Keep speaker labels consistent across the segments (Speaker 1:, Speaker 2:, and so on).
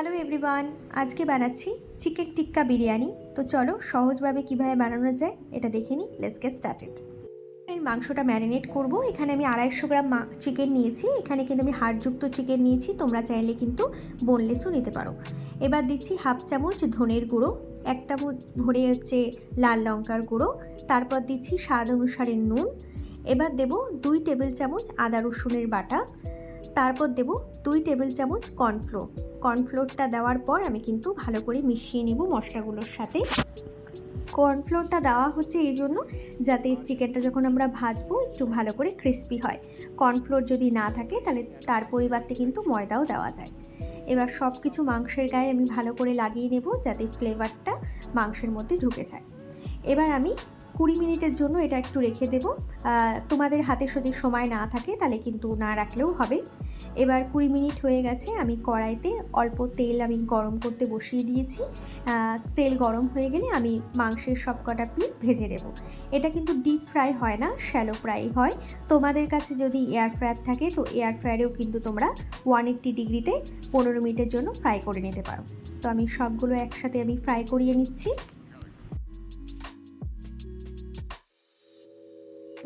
Speaker 1: Hello everyone আজকে বানাচ্ছি chicken টিক্কা বিরিয়ানি। তো চলো, সহজভাবে কীভাবে বানানো যায় এটা দেখে নিই। লেটস গেট স্টার্টেড এই মাংসটা ম্যারিনেট করব। এখানে আমি আড়াইশো গ্রাম চিকেন নিয়েছি। এখানে কিন্তু আমি হাড়যুক্ত চিকেন নিয়েছি। তোমরা চাইলে কিন্তু বোনলেসও নিতে পারো। এবার দিচ্ছি হাফ চামচ ধনের গুঁড়ো, এক চামচ ভরে হচ্ছে লাল লঙ্কার গুঁড়ো, তারপর দিচ্ছি স্বাদ অনুসারে নুন। এবার দেব দুই টেবিল চামচ আদা রসুনের বাটা তারপর দেব দুই টেবিল চামচ কর্নফ্লোর। কর্নফ্লোরটা দেওয়ার পর আমি কিন্তু ভালো করে মিশিয়ে নিব মশলাগুলোর সাথে। কর্নফ্লোরটা দেওয়া হচ্ছে এই জন্য যাতে চিকেনটা যখন আমরা ভাজবো একটু ভালো করে ক্রিস্পি হয়। কর্নফ্লোর যদি না থাকে তাহলে তার পরিবর্তে কিন্তু ময়দাও দেওয়া যায়। এবার সব কিছু মাংসের গায়ে আমি ভালো করে লাগিয়ে নেব যাতে ফ্লেভারটা মাংসের মধ্যে ঢুকে যায়। এবার আমি কুড়ি মিনিটের জন্য এটা একটু রেখে দেব। তোমাদের হাতে যদি সময় না থাকে তাহলে কিন্তু না রাখলেও হবে। এবার কুড়ি মিনিট হয়ে গেছে, আমি কড়াইতে অল্প তেল আমি গরম করতে বসিয়ে দিয়েছি। তেল গরম হয়ে গেলে আমি মাংসের সব কটা পিস ভেজে নেব। এটা কিন্তু ডিপ ফ্রাই হয় না শ্যালো ফ্রাই হয়। তোমাদের কাছে যদি এয়ার ফ্রায়ার থাকে তো এয়ার ফ্রায়ারেও কিন্তু তোমরা ওয়ান এইট্টি ডিগ্রিতে পনেরো মিনিটের জন্য ফ্রাই করে নিতে পারো। তো আমি সবগুলো একসাথে আমি ফ্রাই করিয়ে নিচ্ছি।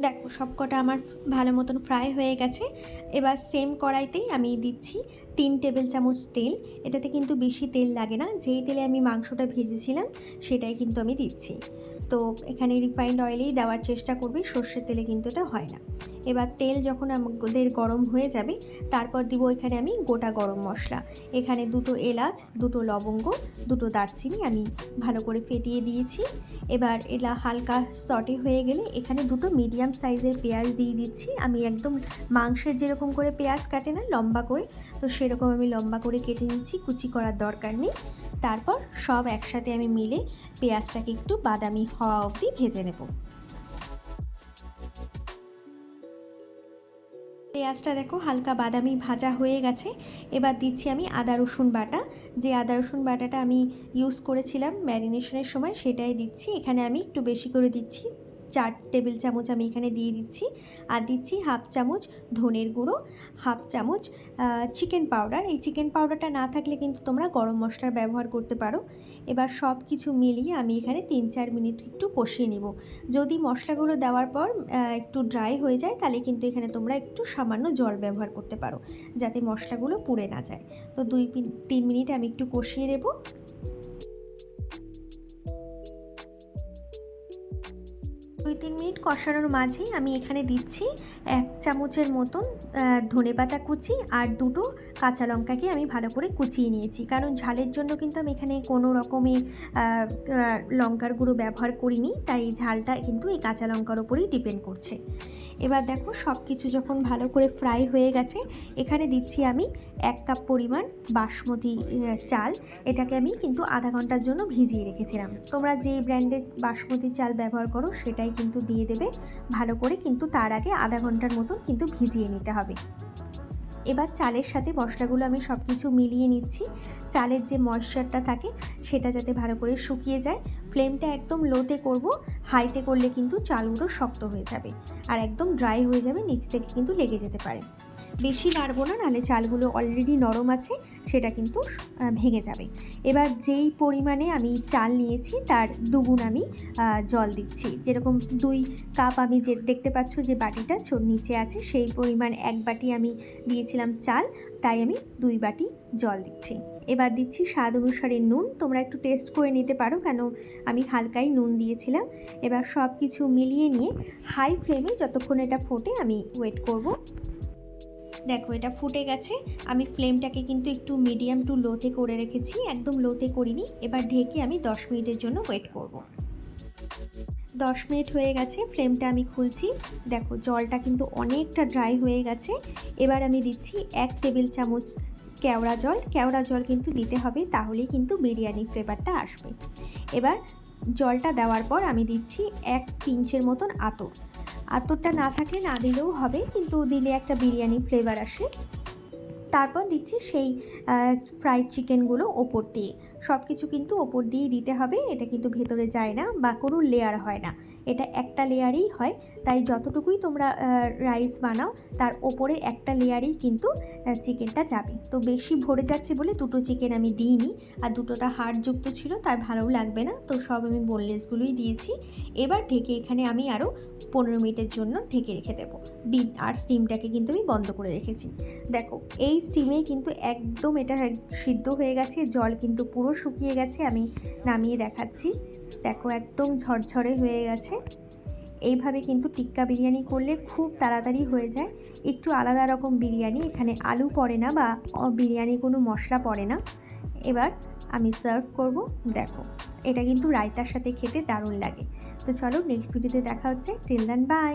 Speaker 1: দেখো সবকটা আমার ভালো মতন ফ্রাই হয়ে গেছে। এবার সেম কড়াইতেই আমি দিচ্ছি তিন টেবিল চামচ তেল। এটাতে কিন্তু বেশি তেল লাগে না। যেই তেলে আমি মাংসটা ভেজেছিলাম, সেটাই কিন্তু আমি দিচ্ছি। তো এখানে রিফাইন্ড অয়েলেই দেওয়ার চেষ্টা করবে, সর্ষের তেলে কিন্তু এটা হয় না। এবার তেল যখন আমাদের গরম হয়ে যাবে, তারপর দিব এখানে আমি গোটা গরম মশলা। এখানে দুটো এলাচ, দুটো লবঙ্গ, দুটো দারচিনি আমি ভালো করে ফেটিয়ে দিয়েছি। এবার এলা হালকা সটে হয়ে গেলে এখানে দুটো মিডিয়াম সাইজের পেঁয়াজ দিয়ে দিচ্ছি। আমি একদম মাংসের যেরকম করে পেঁয়াজ কাটে না, লম্বা করে। তো সেরকম আমি লম্বা করে কেটে নিচ্ছি, কুচি করার দরকার নেই। তারপর সব একসাথে আমি মিলে পেঁয়াজটাকে একটু বাদামি হওয়া অবধি ভেজে নেব। পেঁয়াজটা দেখো হালকা বাদামি ভাজা হয়ে গেছে। এবার দিচ্ছি আমি আদা রসুন বাটা। যে আদা রসুন বাটাটা আমি ইউজ করেছিলাম ম্যারিনেশনের সময়, সেটাই দিচ্ছি। এখানে আমি একটু বেশি করে দিচ্ছি চার টেবিল চামচ আমি এখানে দিয়ে দিচ্ছি। আর দিচ্ছি হাফ চামচ ধনের গুঁড়ো, হাফ চামচ চিকেন পাউডার এই চিকেন পাউডারটা না থাকলে কিন্তু তোমরা গরম মশলার ব্যবহার করতে পারো। এবার সব কিছু মিলিয়ে আমি এখানে তিন চার মিনিট একটু কষিয়ে নেব। যদি মশলাগুলো দেওয়ার পর একটু ড্রাই হয়ে যায়, তাহলে কিন্তু এখানে তোমরা একটু সামান্য জল ব্যবহার করতে পারো, যাতে মশলাগুলো পুড়ে না যায়। তো দুই তিন মিনিট আমি একটু কষিয়ে নেব। দুই তিন মিনিট কষানোর মাঝেই আমি এখানে দিচ্ছি এক চামচের মতন ধনে পাতা কুচি আর দুটো কাঁচা লঙ্কাকে আমি ভালো করে কুচিয়ে নিয়েছি। কারণ ঝালের জন্য কিন্তু আমি এখানে কোনো রকমই লঙ্কার গুঁড়ো ব্যবহার করিনি, তাই ঝালটা কিন্তু এই কাঁচা লঙ্কার ওপরেই ডিপেন্ড করছে। এবার দেখো সব কিছু যখন ভালো করে ফ্রাই হয়ে গেছে, এখানে দিচ্ছি আমি এক কাপ পরিমাণ বাসমতি চাল। এটাকে আমি কিন্তু আধা ঘণ্টার জন্য ভিজিয়ে রেখেছিলাম। তোমরা যে ব্র্যান্ডের বাসমতি চাল ব্যবহার করো, সেটাই কিন্তু দিয়ে দেবে। ভালো করে কিন্তু তার আগে আধা ঘণ্টার মতন কিন্তু ভিজিয়ে নিতে হবে। এবার চালের সাথে মশলাগুলো আমি সব কিছু মিলিয়ে নিচ্ছি। চালের যে ময়শ্চারটা থাকে, সেটা যাতে ভালো করে শুকিয়ে যায়। ফ্লেমটা একদম লোতে করব, হাইতে করলে কিন্তু চালগুলো শক্ত হয়ে যাবে। আর একদম ড্রাই হয়ে যাবে, নিচ থেকে কিন্তু লেগে যেতে পারে। বেশি নাড়বো না, নাহলে চালগুলো অলরেডি নরম আছে, সেটা কিন্তু ভেঙে যাবে। এবার যেই পরিমাণে আমি চাল নিয়েছি, তার দুগুণ আমি জল দিচ্ছি। যেরকম দুই কাপ আমি যে, দেখতে পাচ্ছ যে বাটিটা নিচে আছে, সেই পরিমাণ এক বাটি আমি দিয়েছিলাম চাল, তাই আমি দুই বাটি জল দিচ্ছি। এবার দিচ্ছি স্বাদ অনুসারে নুন, তোমরা একটু টেস্ট করে নিতে পারো, কেন আমি হালকাই নুন দিয়েছিলাম। এবার সব কিছু মিলিয়ে নিয়ে হাই ফ্লেমে যতক্ষণ এটা ফোটে, আমি ওয়েট করব। দেখো, এটা ফুটে গেছে। আমি ফ্লেমটাকে কিন্তু একটু মিডিয়াম টু লোতে করে রেখেছি, একদম লোতে করিনি। এবার ঢেকে আমি দশ মিনিটের জন্য ওয়েট করব। দশ মিনিট হয়ে গেছে, ফ্লেমটা আমি খুলছি। দেখো, জলটা কিন্তু অনেকটা ড্রাই হয়ে গেছে। এবার আমি দিচ্ছি এক টেবিল চামচ কেওড়া জল। কেওড়া জল কিন্তু দিতে হবে, তাহলেই কিন্তু বিরিয়ানি ফ্লেভারটা আসবে। এবার জলটা দেওয়ার পর আমি দিচ্ছি এক পিঞ্চের মতন আতর। আতরটা না থাকলে না দিলেও হবে, কিন্তু দিলে একটা বিরিয়ানি ফ্লেভার আসে। তারপর দিচ্ছি সেই ফ্রাইড চিকেনগুলো ওপর দিয়ে। সব কিছু কিন্তু ওপর দিয়েই দিতে হবে, এটা কিন্তু ভেতরে যায় না বা কোনো লেয়ার হয় না। এটা একটা লেয়ারেই হয়, তাই যতটুকুই তোমরা রাইস বানাও, তার ওপরে একটা লেয়ারেই কিন্তু চিকেনটা যাবে। তো বেশি ভরে যাচ্ছে বলে দুটো চিকেন আমি দিইনি, আর দুটোটা হাড়যুক্ত ছিল, তাই ভালোও লাগবে না। তো সব আমি বোনলেসগুলোই দিয়েছি। এবার ঢেকে এখানে আমি আরও পনেরো মিনিটের জন্য ঢেকে রেখে দেবো। বিন আর স্টিমটাকে কিন্তু আমি বন্ধ করে রেখেছি। দেখো, এই স্টিমে কিন্তু একদম এটা সিদ্ধ হয়ে গেছে, জল কিন্তু শুকিয়ে গেছে, আমি নামিয়ে দেখাচ্ছি। দেখো, একদম ঝরঝরে হয়ে গেছে। এইভাবে কিন্তু টিক্কা বিরিয়ানি করলে খুব তাড়াতাড়ি হয়ে যায়। একটু আলাদা রকম বিরিয়ানি, এখানে আলু পড়ে না বা বিরিয়ানি কোনো মশলা পড়ে না। এবার আমি সার্ভ করব। দেখো, এটা কিন্তু রায়তার সাথে খেতে দারুণ লাগে। তো চলো, নেক্সট ভিডিওতে দেখা হচ্ছে। Till then, bye.